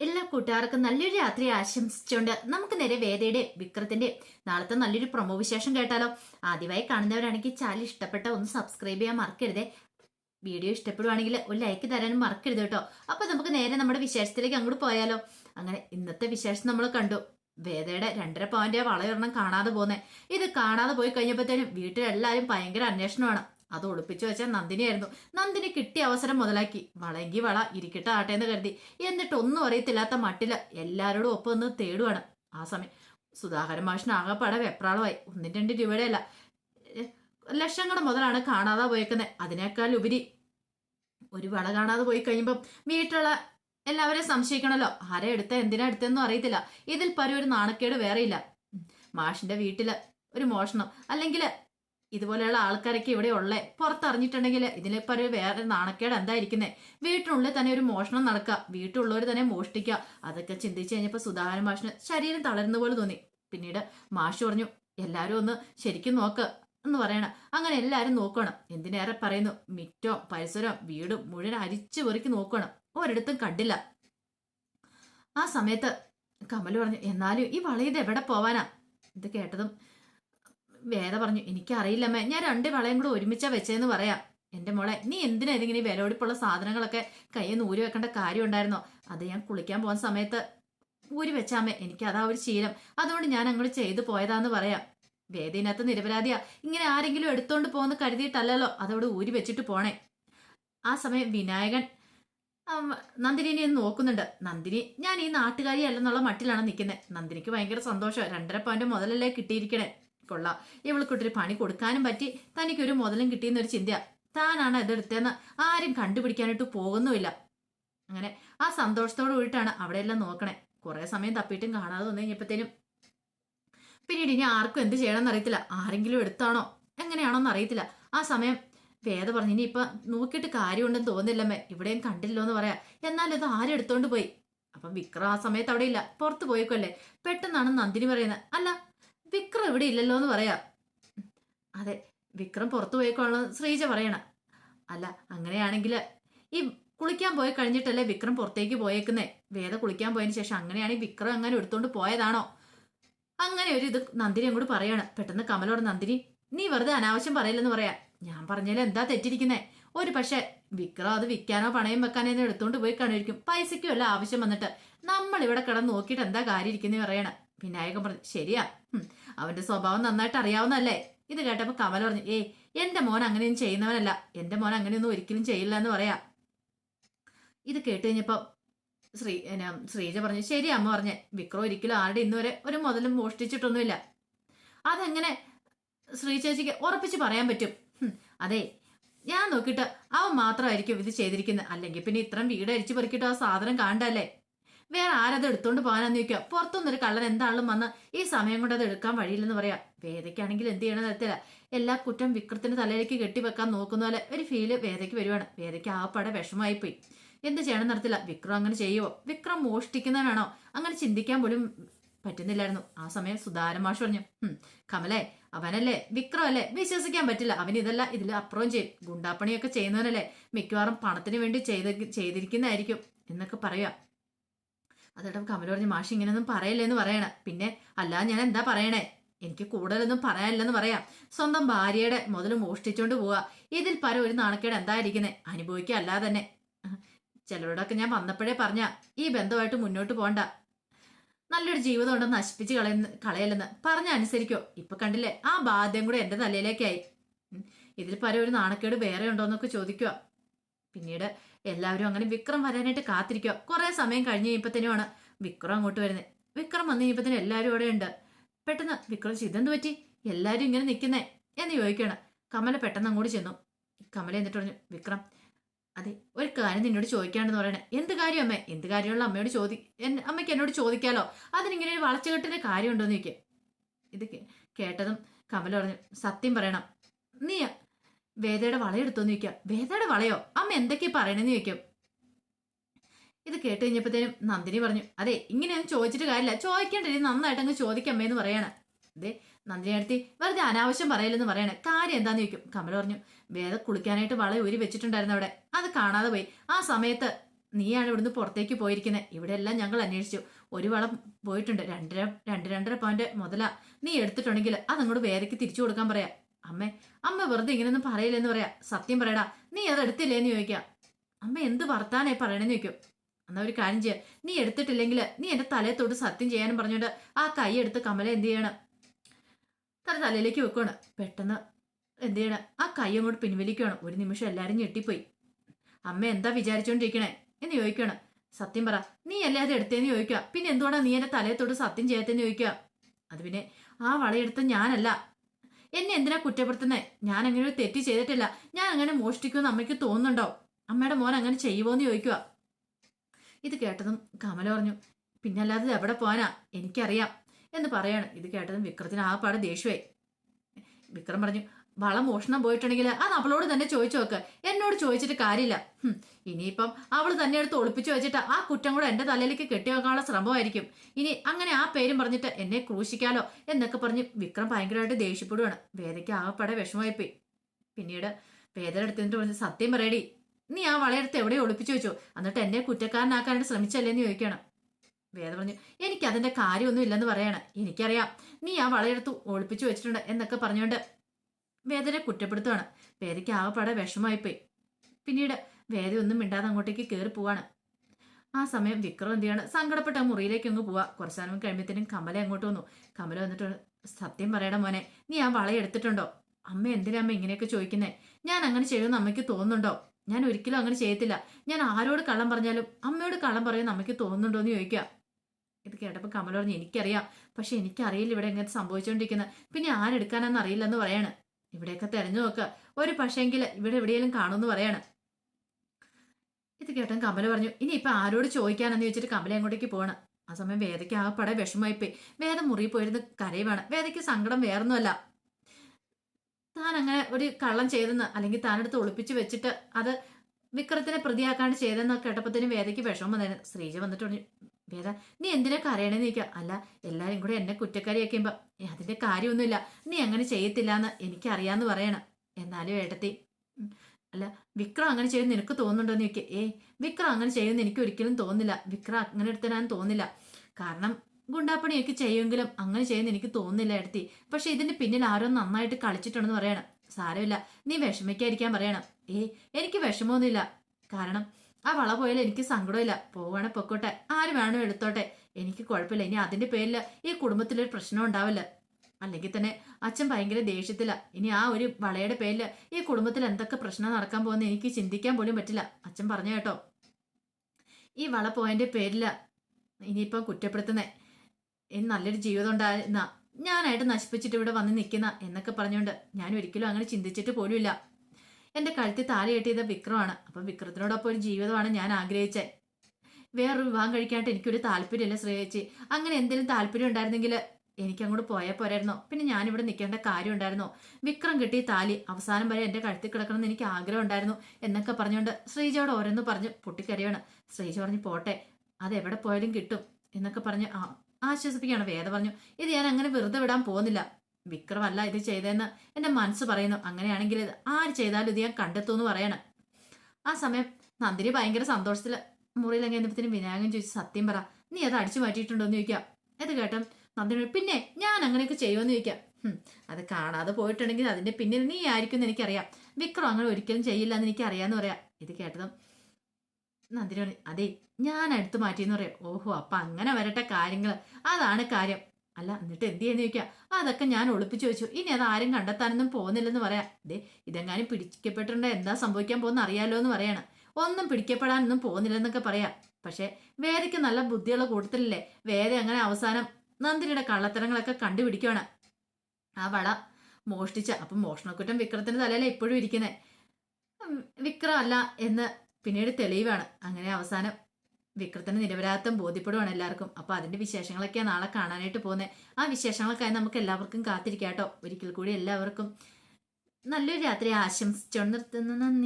എല്ലാ കൂട്ടുകാർക്കും നല്ലൊരു രാത്രി ആശംസിച്ചുകൊണ്ട് നമുക്ക് നേരെ വേദയുടെ വിക്രത്തിന്റെ നാളത്തെ നല്ലൊരു പ്രൊമോ വിശേഷം കേട്ടാലോ. ആദ്യമായി കാണുന്നവരാണെങ്കിൽ ചാനൽ ഇഷ്ടപ്പെട്ട ഒന്ന് സബ്സ്ക്രൈബ് ചെയ്യാൻ മറക്കരുതേ. വീഡിയോ ഇഷ്ടപ്പെടുവാണെങ്കിൽ ഒരു ലൈക്ക് തരാനും മറക്കരുത് കേട്ടോ. അപ്പൊ നമുക്ക് നേരെ നമ്മുടെ വിശേഷത്തിലേക്ക് അങ്ങോട്ട് പോയാലോ. അങ്ങനെ ഇന്നത്തെ വിശേഷം നമ്മൾ കണ്ടു. വേദയുടെ രണ്ടര പവന്റെ വളയൊരെണ്ണം കാണാതെ പോന്നെ. ഇത് കാണാതെ പോയി കഴിഞ്ഞപ്പോഴത്തേനും വീട്ടിലെല്ലാവരും ഭയങ്കര അന്വേഷണമാണ്. അത് ഒളിപ്പിച്ചു വെച്ച നന്ദിനിയായിരുന്നു. നന്ദിനി കിട്ടിയ അവസരം മുതലാക്കി. വളയെങ്കി വള ഇരിക്കട്ടെ ആട്ടെ എന്ന് കരുതി. എന്നിട്ട് ഒന്നും അറിയത്തില്ലാത്ത മട്ടില എല്ലാവരോടും ഒപ്പം ഒന്ന് തേടുവാണ്. ആ സമയം സുധാകരൻ മാഷിന് ആകെപ്പാടെ വെപ്രാളമായി. ഒന്നും രണ്ട് രൂപയുടെ അല്ല ലക്ഷങ്ങൾ മുതലാണ് കാണാതെ പോയേക്കുന്നത് അതിനേക്കാൾ ഉപരി ഒരു വള കാണാതെ പോയി കഴിയുമ്പം വീട്ടിലുള്ള എല്ലാവരെയും സംശയിക്കണല്ലോ. ആരെ എടുത്ത എന്തിനാ എടുത്തെന്നും അറിയത്തില്ല. ഇതിൽ പരം ഒരു നാണക്കേട് വേറെയില്ല. മാഷിന്റെ വീട്ടിൽ ഒരു മോഷണം. അല്ലെങ്കിൽ ഇതുപോലെയുള്ള ആൾക്കാരൊക്കെ ഇവിടെ ഉള്ളേ. പുറത്തറിഞ്ഞിട്ടുണ്ടെങ്കിൽ ഇതിലിപ്പോ ഒരു വേറെ നാണക്കേട് എന്തായിരിക്കുന്നേ? വീട്ടിനുള്ളിൽ തന്നെ ഒരു മോഷണം നടക്കുക. വീട്ടിലുള്ളവർ തന്നെ മോഷ്ടിക്കുക. അതൊക്കെ ചിന്തിച്ചു കഴിഞ്ഞപ്പോൾ സുധാകരൻ മാഷിന് ശരീരം തളരുന്ന പോലെ തോന്നി. പിന്നീട് മാഷ് പറഞ്ഞു എല്ലാവരും ഒന്ന് ശരിക്കും നോക്ക് എന്ന് പറയണം. അങ്ങനെ എല്ലാവരും നോക്കണം. എന്തിനേറെ പറയുന്നു? മിറ്റോ പരിസരം വീടും മുഴുവൻ അരിച്ചു പെറുക്കി നോക്കണം. ഒരിടത്തും കണ്ടില്ല. ആ സമയത്ത് കമൽ പറഞ്ഞു എന്നാലും ഈ വളയത് എവിടെ പോവാനാ? ഇത് കേട്ടതും വേദ പറഞ്ഞു എനിക്കറിയില്ലമ്മേ ഞാൻ രണ്ട് വളയും കൂടെ ഒരുമിച്ചാ വെച്ചതെന്ന് പറയാം. എന്റെ മോളെ നീ എന്തിനാ ഇതിങ്ങനെ വിലപിടിപ്പുള്ള സാധനങ്ങളൊക്കെ കയ്യിൽ നിന്ന് ഊരി വെക്കേണ്ട കാര്യം ഉണ്ടായിരുന്നോ? അത് ഞാൻ കുളിക്കാൻ പോകുന്ന സമയത്ത് ഊരി വെച്ചാമേ എനിക്ക് അതാ ഒരു ശീലം. അതുകൊണ്ട് ഞാൻ അങ്ങോട്ട് ചെയ്തു പോയതാന്ന് പറയാം. വേദിനകത്ത് നിരപരാധിയാ. ഇങ്ങനെ ആരെങ്കിലും എടുത്തോണ്ട് പോകുന്ന കരുതിയിട്ടല്ലല്ലോ അതവിടെ ഊരി വെച്ചിട്ട് പോണേ. ആ സമയം വിനായകൻ നന്ദിനിനെ നോക്കുന്നുണ്ട്. നന്ദിനി ഞാൻ ഈ നാട്ടുകാരി അല്ലെന്നുള്ള മട്ടിലാണ് നിൽക്കുന്നത് നന്ദിനിക്ക് ഭയങ്കര സന്തോഷം. രണ്ടര പവന്റെ മുതലല്ലേ കിട്ടിയിരിക്കണേ? കൊള്ളാം. ഇവൾക്കൊട്ടൊരു പണി കൊടുക്കാനും പറ്റി തനിക്കൊരു മുതലും കിട്ടിയെന്നൊരു ചിന്തയാ. താനാണ് അതെടുത്തതെന്ന് ആരും കണ്ടുപിടിക്കാനായിട്ട് പോകുന്നുമില്ല. അങ്ങനെ ആ സന്തോഷത്തോട് കൂടിയിട്ടാണ് അവിടെയെല്ലാം നോക്കണേ. കുറെ സമയം തപ്പിയിട്ടും കാണാതെ വന്നു കഴിഞ്ഞപ്പോഴത്തേനും പിന്നീട് ഇനി ആർക്കും എന്ത് ചെയ്യണമെന്ന് അറിയത്തില്ല. ആരെങ്കിലും എടുത്താണോ? എങ്ങനെയാണോന്ന് അറിയത്തില്ല. ആ സമയം വേദ പറഞ്ഞു ഇനി ഇപ്പൊ നോക്കിയിട്ട് കാര്യമുണ്ടെന്ന് തോന്നില്ലമ്മേ ഇവിടെയും കണ്ടില്ലോ എന്ന് പറയാ. എന്നാലും ഇത് ആരും എടുത്തോണ്ട് പോയി. അപ്പം വിക്രം ആ സമയത്ത് അവിടെ ഇല്ല. പുറത്ത് പോയിക്കോല്ലേ? പെട്ടെന്നാണ് നന്ദിനി പറയുന്നത്. അല്ല വിക്രം ഇവിടെ ഇല്ലല്ലോ എന്ന് പറയാം. അതെ വിക്രം പുറത്തു പോയിക്കോളാം ശ്രീജ പറയണ. അല്ല അങ്ങനെയാണെങ്കിൽ ഈ കുളിക്കാൻ പോയി കഴിഞ്ഞിട്ടല്ലേ വിക്രം പുറത്തേക്ക് പോയേക്കുന്നേ? വേദ കുളിക്കാൻ പോയതിന് ശേഷം അങ്ങനെയാണെങ്കിൽ വിക്രം അങ്ങനെ എടുത്തുകൊണ്ട് പോയതാണോ? അങ്ങനെ ഒരു ഇത് നന്ദിനി അങ്ങോട്ട് പറയാണ്. പെട്ടെന്ന് കമലോട് നന്ദിനി നീ വെറുതെ അനാവശ്യം പറയില്ലെന്ന് പറയാ. ഞാൻ പറഞ്ഞാലും എന്താ തെറ്റിരിക്കുന്നേ? ഒരു പക്ഷേ വിക്രം അത് വിൽക്കാനോ പണയം വെക്കാനോ എന്ന് എടുത്തുകൊണ്ട് പോയി കണ്ടിരിക്കും പൈസയ്ക്കും അല്ല ആവശ്യം വന്നിട്ട്. നമ്മൾ ഇവിടെ കിടന്ന് നോക്കിയിട്ട് എന്താ കാര്യം ഇരിക്കുന്നേ പറയണ. വിനായകൻ പറഞ്ഞു ശരിയാ. അവന്റെ സ്വഭാവം നന്നായിട്ട് അറിയാവുന്നല്ലേ ഇത് കേട്ടപ്പോ കമല പറഞ്ഞു ഏയ് എന്റെ മോൻ അങ്ങനെയൊന്നും ചെയ്യുന്നവനല്ല. എന്റെ മോൻ അങ്ങനെയൊന്നും ഒരിക്കലും ചെയ്യില്ല എന്ന് പറയാ. ഇത് കേട്ട് കഴിഞ്ഞപ്പോ ശ്രീ ശ്രീജ പറഞ്ഞു ശരി അമ്മ പറഞ്ഞെ വിക്രം ഒരിക്കലും ആരുടെ ഇന്നുവരെ ഒരു മുതലും മോഷ്ടിച്ചിട്ടൊന്നുമില്ല. അതെങ്ങനെ ശ്രീ ചേച്ചിക്ക് ഉറപ്പിച്ച് പറയാൻ പറ്റും? അതെ ഞാൻ നോക്കിയിട്ട് അവൻ മാത്രമായിരിക്കും ഇത് ചെയ്തിരിക്കുന്നത് അല്ലെങ്കിൽ പിന്നെ ഇത്രയും വീട് അരിച്ചു പെറുക്കിയിട്ട് ആ സാധനം കാണണ്ടല്ലേ വേറെ ആരത് എടുത്തോണ്ട് പോകാനെന്ന് ചോദിക്കുക പുറത്തുനിന്നൊരു കള്ളൻ എന്താളും വന്ന് ഈ സമയം കൊണ്ട് അത് എടുക്കാൻ വഴിയില്ലെന്ന് പറയാം. വേദയ്ക്കാണെങ്കിൽ എന്ത് ചെയ്യണം തരത്തില്ല എല്ലാ കുറ്റം വിക്രത്തിന്റെ തലയിലേക്ക് കെട്ടിവെക്കാൻ നോക്കുന്ന പോലെ ഒരു ഫീൽ വേദയ്ക്ക് വരുവാണ്. വേദയ്ക്ക് ആ പട വിഷമമായിപ്പോയി. എന്ത് ചെയ്യണം നടത്തില്ല വിക്രം അങ്ങനെ ചെയ്യുവോ? വിക്രം മോഷ്ടിക്കുന്നവനാണോ? അങ്ങനെ ചിന്തിക്കാൻ പോലും പറ്റുന്നില്ലായിരുന്നു. ആ സമയം സുധാരൻ മാഷ് പറഞ്ഞു. "ഹും, കമലേ അവനല്ലേ? വിക്രം അല്ലേ വിശ്വസിക്കാൻ പറ്റില്ല. അവൻ ഇതല്ല ഇതിൽ അപ്പുറവും ചെയ്യും. ഗുണ്ടാപ്പണിയൊക്കെ ചെയ്യുന്നവനല്ലേ? മിക്കവാറും പണത്തിന് വേണ്ടി ചെയ്ത ചെയ്തിരിക്കുന്നതായിരിക്കും എന്നൊക്കെ പറയാം അതേട്ടാ കമൽ പറഞ്ഞു മാഷി ഇങ്ങനെയൊന്നും പറയല്ലേന്ന് പറയണ. പിന്നെ അല്ലാതെ ഞാൻ എന്താ പറയണേ? എനിക്ക് കൂടുതലൊന്നും പറയാനില്ലെന്ന് പറയാം. സ്വന്തം ഭാര്യയുടെ മുതൽ മോഷ്ടിച്ചോണ്ട് പോവാ. ഇതിൽ പരം ഒരു നാണക്കേട് എന്തായിരിക്കുന്നേ? അനുഭവിക്കുക അല്ലാതെ തന്നെ. ചിലരോടൊക്കെ ഞാൻ വന്നപ്പോഴേ പറഞ്ഞ ഈ ബന്ധമായിട്ട് മുന്നോട്ട് പോണ്ട. നല്ലൊരു ജീവിതം ഉണ്ടെന്ന് നശിപ്പിച്ച് കളയുന്ന കളയല്ലെന്ന്. പറഞ്ഞ അനുസരിക്കോ. ഇപ്പൊ കണ്ടില്ലേ ആ ബാധ്യം കൂടെ എന്റെ തലയിലേക്കായി. ഇതിൽ പരം ഒരു നാണക്കേട് വേറെ ഉണ്ടോന്നൊക്കെ ചോദിക്കുക പിന്നീട് എല്ലാവരും അങ്ങനെ വിക്രം വരാനായിട്ട് കാത്തിരിക്കുക കുറെ സമയം കഴിഞ്ഞ് ആണ് വിക്രം അങ്ങോട്ട് വരുന്നത് വിക്രം വന്നു കഴിഞ്ഞപ്പത്തിന് എല്ലാവരും അവിടെ ഉണ്ട്. പെട്ടെന്ന് വിക്രം ഇതെന്ത് പറ്റി? എല്ലാവരും ഇങ്ങനെ നിൽക്കുന്നേ എന്ന് ചോദിക്കുകയാണ്. കമല പെട്ടെന്ന് അങ്ങോട്ട് ചെന്നു. കമല എന്നിട്ട് പറഞ്ഞു വിക്രം അതെ ഒരു കാര്യം നിന്നോട് ചോദിക്കാണ്ടെന്ന് പറയണേ. എന്ത് കാര്യം അമ്മ? എന്ത് കാര്യമുള്ള അമ്മയോട് ചോദി അമ്മയ്ക്ക് എന്നോട് ചോദിക്കാലോ? അതിനിങ്ങനെ ഒരു വളച്ചുകെട്ടിന്റെ കാര്യമുണ്ടോന്ന് ചോദിക്കുക. ഇത് കേട്ടതും കമല പറഞ്ഞു സത്യം പറയണം. നീ വേദയുടെ വളയെടുത്തോന്ന് ചോദിക്കുക വേദയുടെ വളയോ? അമ്മ എന്തൊക്കെയാ പറയണെന്ന് ചോദിക്കും. ഇത് കേട്ട് കഴിഞ്ഞപ്പോഴത്തേനും നന്ദിനി പറഞ്ഞു അതെ ഇങ്ങനെയൊന്നും ചോദിച്ചിട്ട് കാര്യമില്ല. ചോദിക്കേണ്ട രീതി നന്നായിട്ട് അങ്ങ് ചോദിക്കമ്മേന്ന് പറയാണ്. അതെ നന്ദിനി അടുത്തി വെറുതെ അനാവശ്യം പറയലെന്ന് പറയണേ. കാര്യം എന്താന്ന് ചോദിക്കും. കമല പറഞ്ഞു വേദ കുളിക്കാനായിട്ട് വള ഊരി വെച്ചിട്ടുണ്ടായിരുന്നു അവിടെ. അത് കാണാതെ പോയി. ആ സമയത്ത് നീയാണ് ഇവിടുന്ന് പുറത്തേക്ക് പോയിരിക്കുന്നത് ഇവിടെ എല്ലാം ഞങ്ങൾ അന്വേഷിച്ചു. ഒരു വളം പോയിട്ടുണ്ട്. രണ്ടര രണ്ട് രണ്ടര പവന്റെ മുതല. നീ എടുത്തിട്ടുണ്ടെങ്കിൽ അതങ്ങോട്ട് വേദയ്ക്ക് തിരിച്ചു കൊടുക്കാൻ പറയാ. അമ്മേ അമ്മ വെറുതെ ഇങ്ങനെയൊന്നും പറയില്ലെന്ന് പറയാ. സത്യം പറയടാ നീ അത് എടുത്തില്ലേന്ന് ചോദിക്കാം. അമ്മ എന്ത് വർത്താനായി പറയണെന്ന് ചോദിക്കും. എന്നാ ഒരു കാര്യം ചെയ്യാം. നീ എടുത്തിട്ടില്ലെങ്കിൽ നീ എന്റെ തലയെ തൊട്ട് സത്യം ചെയ്യാനും പറഞ്ഞോണ്ട് ആ കൈ എടുത്ത് കമല എന്ത് ചെയ്യണം? തല തലയിലേക്ക് വെക്കുവാണ്. പെട്ടെന്ന് എന്ത് ചെയ്യണം? ആ കൈ അങ്ങോട്ട് പിൻവലിക്കുകയാണ് ഒരു നിമിഷം എല്ലാരും ഞെട്ടിപ്പോയി. അമ്മ എന്താ വിചാരിച്ചോണ്ടിരിക്കണേ? എന്ന് ചോദിക്കണം സത്യം പറ നീ അല്ലേ അത് എടുത്തേന്ന് ചോദിക്കുക പിന്നെ എന്തുകൊണ്ടാ നീ എന്റെ തലയെ തൊട്ട് സത്യം ചെയ്യത്തെന്ന് ചോദിക്കുക അത് പിന്നെ ആ വളയെടുത്ത് ഞാനല്ല. എന്നെ എന്തിനാ കുറ്റപ്പെടുത്തുന്നേ? ഞാൻ അങ്ങനെ ഒരു തെറ്റ് ചെയ്തിട്ടില്ല. ഞാൻ അങ്ങനെ മോഷ്ടിക്കുമെന്ന് അമ്മയ്ക്ക് തോന്നുന്നുണ്ടോ? അമ്മയുടെ മോൻ അങ്ങനെ ചെയ്യുമോന്ന് ചോദിക്കുക ഇത് കേട്ടതും കമല പറഞ്ഞു പിന്നെ അല്ലാതെ ഇത് എവിടെ പോകാനാ എനിക്കറിയാം. എന്ന് പറയാണ്. ഇത് കേട്ടതും വിക്രത്തിന് ആ പാട് ദേഷ്യമായി വിക്രം പറഞ്ഞു വളം മോഷണം പോയിട്ടുണ്ടെങ്കിൽ അത് അവളോട് തന്നെ ചോദിച്ചു നോക്ക്. എന്നോട് ചോദിച്ചിട്ട് കാര്യമില്ല. ഇനിയിപ്പം അവൾ തന്നെ എടുത്ത് ഒളിപ്പിച്ചു വെച്ചിട്ട് ആ കുറ്റം കൂടെ എന്റെ തലയിലേക്ക് കെട്ടിവെക്കാനുള്ള ശ്രമമായിരിക്കും. ഇനി അങ്ങനെ ആ പേരും പറഞ്ഞിട്ട് എന്നെ ക്രൂശിക്കാലോ എന്നൊക്കെ പറഞ്ഞ് വിക്രം ഭയങ്കരമായിട്ട് ദേഷ്യപ്പെടുവാണ്. വേദയ്ക്ക് ആകപ്പാടെ വിഷമമായിപ്പോയി. പിന്നീട് വേദന എടുത്തിട്ട് പറഞ്ഞ് സത്യം പറയടി നീ ആ വളയെടുത്ത് എവിടെ ഒളിപ്പിച്ചു വെച്ചു. എന്നിട്ട് എന്നെ കുറ്റക്കാരനാക്കാനായിട്ട് ശ്രമിച്ചല്ലേ എന്ന് ചോദിക്കണം വേദ പറഞ്ഞു എനിക്ക് അതിന്റെ കാര്യമൊന്നും ഇല്ലെന്ന് പറയാണ്. എനിക്കറിയാം നീ ആ വളയെടുത്ത് ഒളിപ്പിച്ചു വെച്ചിട്ടുണ്ട് എന്നൊക്കെ പറഞ്ഞുകൊണ്ട് വേദനെ കുറ്റപ്പെടുത്തുവാണ്. വേദയ്ക്ക് ആവപ്പാടെ വിഷമമായിപ്പോയി. പിന്നീട് വേദ ഒന്നും മിണ്ടാതെ അങ്ങോട്ടേക്ക് കയറി പോവാണ്. ആ സമയം വിക്രം എന്ത് ചെയ്യാണ്? സങ്കടപ്പെട്ട മുറിയിലേക്ക് അങ്ങ് പോവാ. കുറച്ചു സമയം കഴിയുമ്പോഴത്തേനും കമല അങ്ങോട്ട് വന്നു. കമല വന്നിട്ട് സത്യം പറയടാ മോനെ നീ ആ വള എടുത്തിട്ടുണ്ടോ? അമ്മ എന്തിനാ അമ്മ ഇങ്ങനെയൊക്കെ ചോദിക്കുന്നേ? ഞാൻ അങ്ങനെ ചെയ്യുമെന്ന് അമ്മയ്ക്ക് തോന്നുന്നുണ്ടോ? ഞാൻ ഒരിക്കലും അങ്ങനെ ചെയ്യത്തില്ല. ഞാൻ ആരോട് കള്ളം പറഞ്ഞാലും അമ്മയോട് കള്ളം പറയുന്ന അമ്മയ്ക്ക് തോന്നുന്നുണ്ടോ എന്ന് ചോദിക്കുക. ഇത് കേട്ടപ്പോൾ കമല പറഞ്ഞു എനിക്കറിയാം. പക്ഷെ എനിക്കറിയില്ല ഇവിടെ എങ്ങനെ സംഭവിച്ചുകൊണ്ടിരിക്കുന്നത്. പിന്നെ ആരെടുക്കാനെന്ന് അറിയില്ലെന്ന് പറയാണ്. ഇവിടെയൊക്കെ തെരഞ്ഞു നോക്കുക ഒരു പക്ഷേങ്കിൽ ഇവിടെ എവിടെയെങ്കിലും കാണുമെന്ന് പറയാണ്. ഇത് കേട്ടൻ കമല പറഞ്ഞു ഇനി ഇപ്പൊ ആരോട് ചോദിക്കാനെന്ന് ചോദിച്ചിട്ട് കമല അങ്ങോട്ടേക്ക് പോകണം ആ സമയം വേദയ്ക്ക് ആ പട വിഷമമായിപ്പോയി. വേദ മുറിയിൽ പോയിരുന്ന് കരയുവാണ്. വേദയ്ക്ക് സങ്കടം വേറൊന്നുമല്ല. താൻ അങ്ങനെ ഒരു കള്ളം ചെയ്തെന്ന് അല്ലെങ്കിൽ താനെടുത്ത് ഒളിപ്പിച്ച് വെച്ചിട്ട് അത് വിക്രത്തിനെ പ്രതിയാക്കാണ്ട് ചെയ്തെന്ന് കേട്ടപ്പത്തിന് വേദയ്ക്ക് വിഷമം വന്നായിരുന്നു ശ്രീജ വന്നിട്ട് വേദ നീ എന്തിനാ കരയണേന്ന് ചോദിക്കുക അല്ല എല്ലാരും കൂടെ എന്നെ കുറ്റക്കാരിയാക്കുമ്പോ "ഏ, അതിന്റെ കാര്യമൊന്നുമില്ല. നീ അങ്ങനെ ചെയ്യത്തില്ല എന്ന് എനിക്കറിയാന്ന് പറയണം. എന്നാലും ഏട്ടത്തി അല്ല വിക്രം അങ്ങനെ ചെയ്യുന്ന നിനക്ക് തോന്നുന്നുണ്ടോ എന്ന് ചോദിക്കുക ഏയ് വിക്രം അങ്ങനെ ചെയ്യുമെന്ന് എനിക്ക് ഒരിക്കലും തോന്നില്ല വിക്രം അങ്ങനെ എടുത്തരാൻ തോന്നില്ല. കാരണം ഗുണ്ടാപ്പണിയൊക്കെ ചെയ്യുമെങ്കിലും അങ്ങനെ ചെയ്യുന്ന എനിക്ക് തോന്നുന്നില്ല എടുത്തി പക്ഷെ ഇതിന്റെ പിന്നിൽ ആരോ നന്നായിട്ട് കളിച്ചിട്ടുണ്ടെന്ന് പറയണം. സാരമില്ല. നീ വിഷമിക്കാതിരിക്കാൻ പറയണം. ഏയ് എനിക്ക് വിഷമമൊന്നുമില്ല. കാരണം ആ വള പോയാൽ എനിക്ക് സങ്കടമില്ല. പോവാണെ പൊക്കോട്ടെ. ആര് വേണോ എടുത്തോട്ടെ. എനിക്ക് കുഴപ്പമില്ല. ഇനി അതിന്റെ പേരിൽ ഈ കുടുംബത്തിലൊരു പ്രശ്നം ഉണ്ടാവില്ല. അല്ലെങ്കിൽ തന്നെ അച്ഛൻ ഭയങ്കര ദേഷ്യത്തില. ഇനി ആ ഒരു വളയുടെ പേരിൽ ഈ കുടുംബത്തിൽ എന്തൊക്കെ പ്രശ്നം നടക്കാൻ പോകുന്ന എനിക്ക് ചിന്തിക്കാൻ പോലും പറ്റില്ല. അച്ഛൻ പറഞ്ഞു കേട്ടോ. ഈ വള പോയതിന്റെ പേരില ഇനിയിപ്പം കുറ്റപ്പെടുത്തുന്നേ. ഇനി നല്ലൊരു ജീവിതം ഉണ്ടായിരുന്ന. ഞാനായിട്ട് നശിപ്പിച്ചിട്ട് ഇവിടെ വന്ന് നിൽക്കുന്ന എന്നൊക്കെ പറഞ്ഞുകൊണ്ട് ഞാൻ ഒരിക്കലും അങ്ങനെ ചിന്തിച്ചിട്ട് പോലുമില്ല. എന്റെ കഴുത്തിൽ താലി കെട്ടിയത് വിക്രമാണ്. അപ്പം വിക്രത്തിനോടൊപ്പം ഒരു ജീവിതമാണ് ഞാൻ ആഗ്രഹിച്ചത് വേറൊരു വിവാഹം കഴിക്കാനായിട്ട് എനിക്കൊരു താല്പര്യമില്ല ശ്രേയച്ചി. അങ്ങനെ എന്തെങ്കിലും താല്പര്യം ഉണ്ടായിരുന്നെങ്കിൽ എനിക്ക് അങ്ങോട്ട് പോയാൽ പോരായിരുന്നോ. പിന്നെ ഞാനിവിടെ നിൽക്കേണ്ട കാര്യം ഉണ്ടായിരുന്നു. വിക്രം കിട്ടിയ താലി അവസാനം വരെ എന്റെ കഴുത്തിൽ കിടക്കണമെന്ന് എനിക്ക് ആഗ്രഹം ഉണ്ടായിരുന്നു എന്നൊക്കെ പറഞ്ഞുകൊണ്ട് ശ്രീജയോട് ഓരോന്ന് പറഞ്ഞ് പൊട്ടിക്കരയാണ്. ശ്രീജ പറഞ്ഞു പോട്ടെ അത് എവിടെ പോയാലും കിട്ടും എന്നൊക്കെ പറഞ്ഞ് ആ ആശ്വസിപ്പിക്കുകയാണ് വേദ പറഞ്ഞു. ഇത് ഞാൻ അങ്ങനെ വെറുതെ വിടാൻ പോകുന്നില്ല. വിക്രമല്ല ഇത് ചെയ്തതെന്ന് എന്റെ മനസ്സ് പറയുന്നു. അങ്ങനെയാണെങ്കിൽ ഇത് ആര് ചെയ്താലും ഇത് ഞാൻ കണ്ടെത്തുമെന്ന് പറയണം. ആ സമയം നന്ദിനി ഭയങ്കര സന്തോഷത്തിൽ മുറിയിൽ എങ്ങനെയത്തിന് വിനായകൻ ചോദിച്ച് സത്യം പറ. നീ അത് അടിച്ചു മാറ്റിയിട്ടുണ്ടോ എന്ന് ചോദിക്കാം. ഇത് കേട്ടോ നന്ദിനി പിന്നെ ഞാൻ അങ്ങനെയൊക്കെ ചെയ്യുമെന്ന് ചോദിക്കാം. "ഹും, അത് കാണാതെ പോയിട്ടുണ്ടെങ്കിൽ അതിന്റെ പിന്നിൽ നീ ആയിരിക്കും എന്ന് എനിക്കറിയാം. വിക്രം അങ്ങനെ ഒരിക്കലും ചെയ്യില്ല എന്ന് എനിക്ക് അറിയാന്ന് പറയാം. ഇത് കേട്ടതും നന്ദിനി അതെ ഞാൻ എടുത്തു മാറ്റിയെന്ന് പറയാം. ഓഹോ അപ്പൊ അങ്ങനെ വരട്ടെ കാര്യങ്ങൾ അതാണ് കാര്യം. അല്ല എന്നിട്ട് എന്ത് ചെയ്യുന്ന ചോദിക്കാം? അതൊക്കെ ഞാൻ ഒളിപ്പിച്ചു വെച്ചു. ഇനി അത് ആരും കണ്ടെത്താനൊന്നും പോകുന്നില്ലെന്ന് പറയാം. ദേ ഇതെങ്ങാനും പിടിക്കപ്പെട്ടിട്ടുണ്ടോ എന്താ സംഭവിക്കാൻ പോകുന്ന അറിയാലോ എന്ന് പറയാണ്. ഒന്നും പിടിക്കപ്പെടാനൊന്നും പോകുന്നില്ലെന്നൊക്കെ പറയാം. പക്ഷേ വേദയ്ക്ക് നല്ല ബുദ്ധിയുള്ള കൂട്ടത്തിലല്ലേ? വേദ അങ്ങനെ അവസാനം നന്ദിനിയുടെ കള്ളത്തരങ്ങളൊക്കെ കണ്ടുപിടിക്കുവാണ്. ആ വള മോഷ്ടിച്ച അപ്പം മോഷണക്കുറ്റം വിക്രത്തിന്റെ തലയില ഇപ്പോഴും ഇരിക്കുന്നത് വിക്രമല്ല എന്ന് പിന്നീട് തെളിവാണ് അങ്ങനെ അവസാനം വിക്രത്തിന് നിരപരാധിത്വം ബോധ്യപ്പെടുവാണ് എല്ലാവർക്കും. അപ്പൊ അതിന്റെ വിശേഷങ്ങളൊക്കെയാണ് നാളെ കാണാനായിട്ട് പോകുന്നത് ആ വിശേഷങ്ങൾക്കായി നമുക്ക് എല്ലാവർക്കും കാത്തിരിക്കാം കേട്ടോ. ഒരിക്കൽ കൂടി എല്ലാവർക്കും നല്ലൊരു രാത്രി ആശംസിച്ചോണ്ട് നിർത്തുന്നു. നന്ദി.